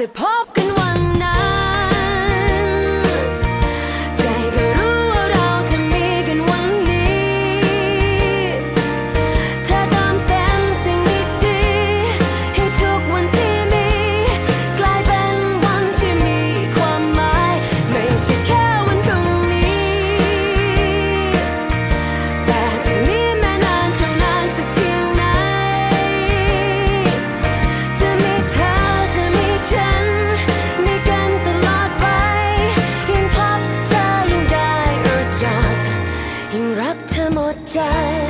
the pop 在。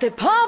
the party.